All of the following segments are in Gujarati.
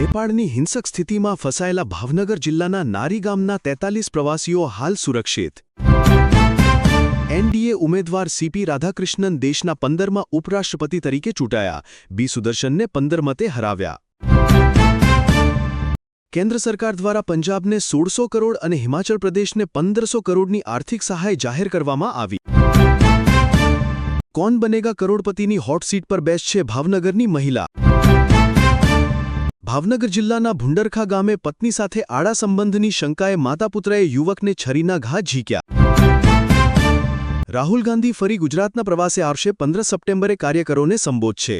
નેપાળની હિંસક સ્થિતિમાં ફસાયેલા ભાવનગર જિલ્લાના નારી ગામના તેતાલીસ પ્રવાસીઓ હાલ સુરક્ષિત. એનડીએ ઉમેદવાર સીપી રાધાકૃષ્ણન દેશના પંદરમાં ઉપરાષ્ટ્રપતિ તરીકે ચૂંટાયા. બી સુદર્શનને પંદર મતે હરાવ્યા. કેન્દ્ર સરકાર દ્વારા પંજાબને સોળસો કરોડ અને હિમાચલ પ્રદેશને પંદરસો કરોડની આર્થિક સહાય જાહેર કરવામાં આવી. કોન બનેગા કરોડપતિની હોટ સીટ પર બેસશે ભાવનગરની મહિલા? ભાવનગર જિલ્લાના ભુંડરખા ગામે પત્ની સાથે આડા સંબંધની શંકાએ માતાપુત્રએ યુવકને છરીના ઘા ઝીક્યા. રાહુલ ગાંધી ફરી ગુજરાતના પ્રવાસે આવશે પંદર સપ્ટેમ્બરે કાર્યકરોને સંબોધશે.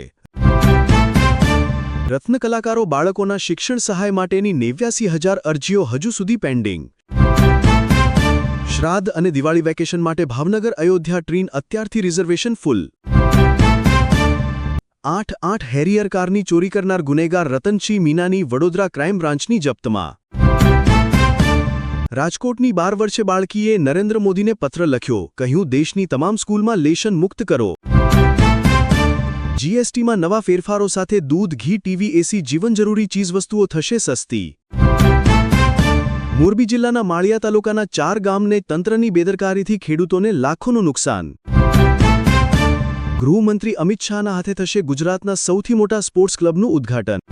રત્નકલાકારો બાળકોના શિક્ષણ સહાય માટેની નેવ્યાસી હજાર અરજીઓ હજુ સુધી પેન્ડિંગ. શ્રાદ્ધ અને દિવાળી વેકેશન માટે ભાવનગર અયોધ્યા ટ્રેન અત્યારથી રિઝર્વેશન ફૂલ. આઠ આઠ હેરિયર કારની ચોરી કરનાર ગુનેગાર રતનસિંહ મીનાની વડોદરા ક્રાઇમ બ્રાન્ચની જપ્તમાં. રાજકોટની બાર વર્ષે બાળકીએ નરેન્દ્ર મોદીને પત્ર લખ્યો, કહ્યું, દેશની તમામ સ્કૂલમાં લેશન મુક્ત કરો. જીએસટીમાં નવા ફેરફારો સાથે દૂધ, ઘી, ટીવી, એસી જીવનજરૂરી ચીજવસ્તુઓ થશે સસ્તી. મોરબી જિલ્લાના માળિયા તાલુકાના ચાર ગામને તંત્રની બેદરકારીથી ખેડૂતોને લાખોનું નુકસાન. ગૃહમંત્રી અમિત શાહના હાથે થશે ગુજરાતના સૌથી મોટા સ્પોર્ટ્સ ક્લબનું ઉદ્ઘાટન.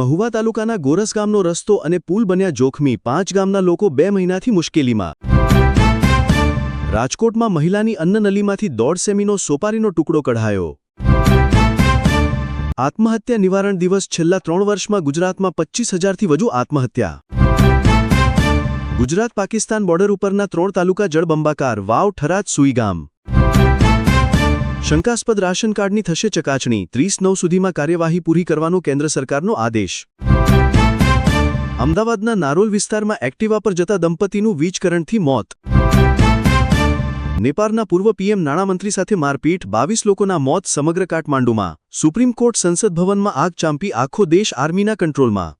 મહુવા તાલુકાના ગોરસ ગામનો રસ્તો અને પુલ બન્યા જોખમી પાંચ ગામના લોકો બે મહિનાથી મુશ્કેલીમાં. રાજકોટમાં મહિલાની અન્નનલીમાંથી દોઢ સેમીનો સોપારીનો ટુકડો કઢાયો. આત્મહત્યા નિવારણ દિવસ છેલ્લા ત્રણ વર્ષમાં ગુજરાતમાં પચ્ચીસ હજારથી વધુ આત્મહત્યા. ગુજરાત પાકિસ્તાન બોર્ડર ઉપરના ત્રણ તાલુકા જળબંબાકાર વાવ ઠરાજ સુઈગામ. શંકાસ્પદ રાશન કાર્ડની થશે ચકાસણી ત્રીસ નવ સુધીમાં કાર્યવાહી પૂરી કરવાનો કેન્દ્ર સરકારનો આદેશ. અમદાવાદના નારોલ વિસ્તારમાં એક્ટિવા પર જતા દંપતીનું વીજકરણથી મોત. નેપાળના પૂર્વ પીએમ નાણામંત્રી સાથે મારપીટ. બાવીસ લોકોના મોત સમગ્ર કાઠમાંડુમાં. સુપ્રીમ કોર્ટ સંસદ ભવનમાં આગ ચાંપી આખો દેશ આર્મીના કંટ્રોલમાં.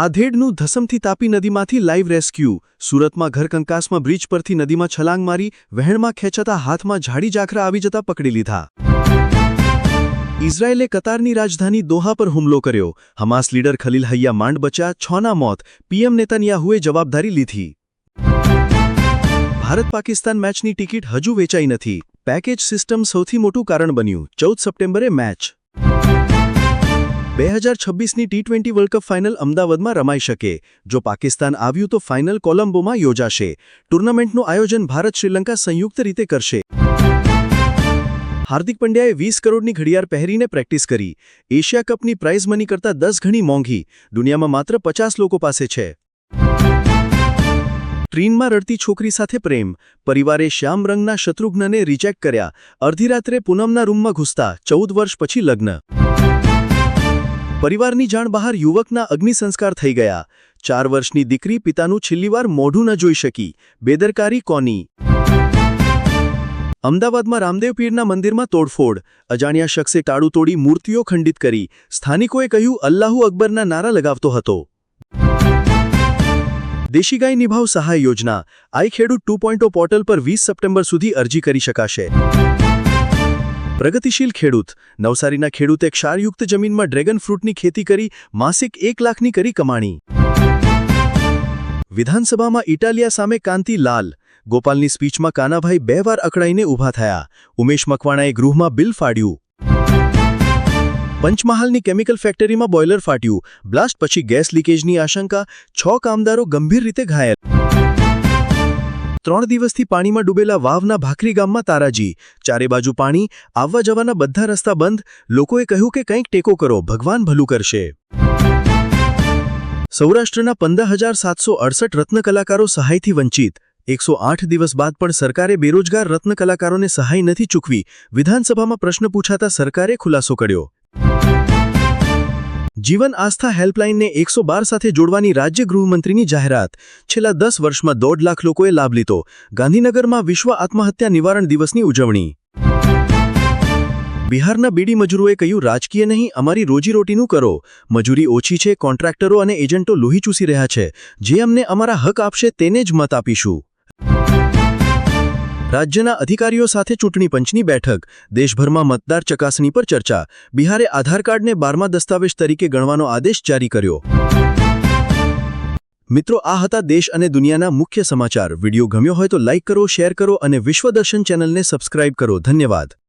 આધેડનું ધસમથી તાપી નદીમાંથી લાઈવ રેસ્ક્યુ. સુરતમાં ઘરકંકાસમાં બ્રિજ પરથી નદીમાં છલાંગ મારી, વહેણમાં ખેંચાતા હાથમાં ઝાડી ઝાખરા આવી જતા પકડી લીધા. ઇઝરાયેલે કતારની રાજધાની દોહા પર હુમલો કર્યો. હમાસ લીડર ખલીલ હૈયા માંડ બચ્યા, છના મોત. પીએમ નેતન્યાહુએ જવાબદારી લીધી. ભારત પાકિસ્તાન મેચની ટિકિટ હજુ વેચાઈ નથી. પેકેજ સિસ્ટમ સૌથી મોટું કારણ બન્યું. ચૌદ સપ્ટેમ્બરે મેચ. બે હજાર છવ્વીસની T twenty world cup final અમદાવાદમાં રમાઈ શકે. જો પાકિસ્તાન આવ્યું તો ફાઇનલ કોલંબોમાં યોજાશે. ટુર્નામેન્ટનું આયોજન ભારત શ્રીલંકા સંયુક્ત રીતે કરશે. હાર્દિક પંડ્યાએ વીસ કરોડની ઘડિયાળ પહેરીને પ્રેક્ટિસ કરી. એશિયા કપની પ્રાઇઝ મની કરતાં દસ ઘણી મોંઘી. દુનિયામાં માત્ર પચાસ લોકો પાસે છે. ટ્રેનમાં રડતી છોકરી સાથે પ્રેમ. પરિવારે શ્યામ રંગના શત્રુઘ્નને રિજેક્ટ કર્યા. અડધી પૂનમના રૂમમાં ઘૂસતા. ચૌદ વર્ષ પછી લગ્ન. પરિવારની જાણ બહાર યુવકના અગ્નિસંસ્કાર થઈ ગયા. ચાર વર્ષની દીકરી પિતાનું છેલ્લીવાર મોઢું ન જોઈ શકી. બેદરકારી કોની? અમદાવાદમાં રામદેવ પીરના મંદિરમાં તોડફોડ. અજાણ્યા શખ્સે ટાળું તોડી મૂર્તિઓ ખંડિત કરી. સ્થાનિકોએ કહ્યું, અલ્લાહુ અકબરના નારા લગાવતો હતો. દેશી ગાય નિભાવ સહાય યોજના. આઈ ખેડૂત ટુ પોર્ટલ પર વીસ સપ્ટેમ્બર સુધી અરજી કરી શકાશે. પ્રગતિશીલ ખેડૂત. નવસારીના ખેડૂતે ક્ષારયુક્ત જમીનમાં ડ્રેગન ફ્રૂટની ખેતી કરી માસિક એક લાખની કરી કમાણી. વિધાનસભામાં ઇટાલિયા સામે કાંતિ લાલ. ગોપાલની સ્પીચમાં કાનાભાઈ બે વાર અકળાઈને ઊભા થયા. ઉમેશ મકવાણાએ ગૃહમાં બિલ ફાડ્યું. પંચમહાલની કેમિકલ ફેક્ટરીમાં બોઇલર ફાટ્યું. બ્લાસ્ટ પછી ગેસ લીકેજની આશંકા, છ કામદારો ગંભીર રીતે ઘાયલ. ત્રણ દિવસથી પાણીમાં ડૂબેલા વાવના ભાખરી ગામમાં તારાજી. ચારે બાજુ પાણી, આવવા જવાના બધા રસ્તા બંધ. લોકોએ કહ્યું કે કંઈક ટેકો કરો, ભગવાન ભલું કરશે. સૌરાષ્ટ્રના પંદર હજાર સાતસો અડસઠ રત્નકલાકારો સહાયથી વંચિત. એકસો આઠ દિવસ બાદ પણ સરકારે બેરોજગાર રત્નકલાકારોને સહાય નથી ચૂકવી. વિધાનસભામાં પ્રશ્ન પૂછાતા સરકારે ખુલાસો કર્યો. જીવન આસ્થા હેલ્પલાઇનને એકસો બાર સાથે જોડવાની રાજ્ય ગૃહમંત્રીની જાહેરાત. છેલ્લા દસ વર્ષમાં દોઢ લાખ લોકોએ લાભ લીધો. ગાંધીનગરમાં વિશ્વ આત્મહત્યા નિવારણ દિવસની ઉજવણી. બિહારના બીડી મજૂરોએ કહ્યું, રાજકીય નહીં, અમારી રોજીરોટીનું કરો. મજૂરી ઓછી છે, કોન્ટ્રાક્ટરો અને એજન્ટો લોહી ચૂસી રહ્યા છે. જે અમને અમારા હક આપશે તેને જ મત આપીશું. રાજ્યના અધિકારીઓ સાથે ચૂંટણી પંચની બેઠક, દેશભરમાં મતદાર ચકાસણી પર ચર્ચા, બિહારે આધાર કાર્ડને બારમા દસ્તાવેજ તરીકે ગણવાનો આદેશ જારી કર્યો. મિત્રો, આ હતા દેશ અને દુનિયાના મુખ્ય સમાચાર. વિડિયો ગમ્યો હોય તો લાઇક કરો, શેર કરો અને વિશ્વદર્શન ચેનલને સબસ્ક્રાઇબ કરો. ધન્યવાદ.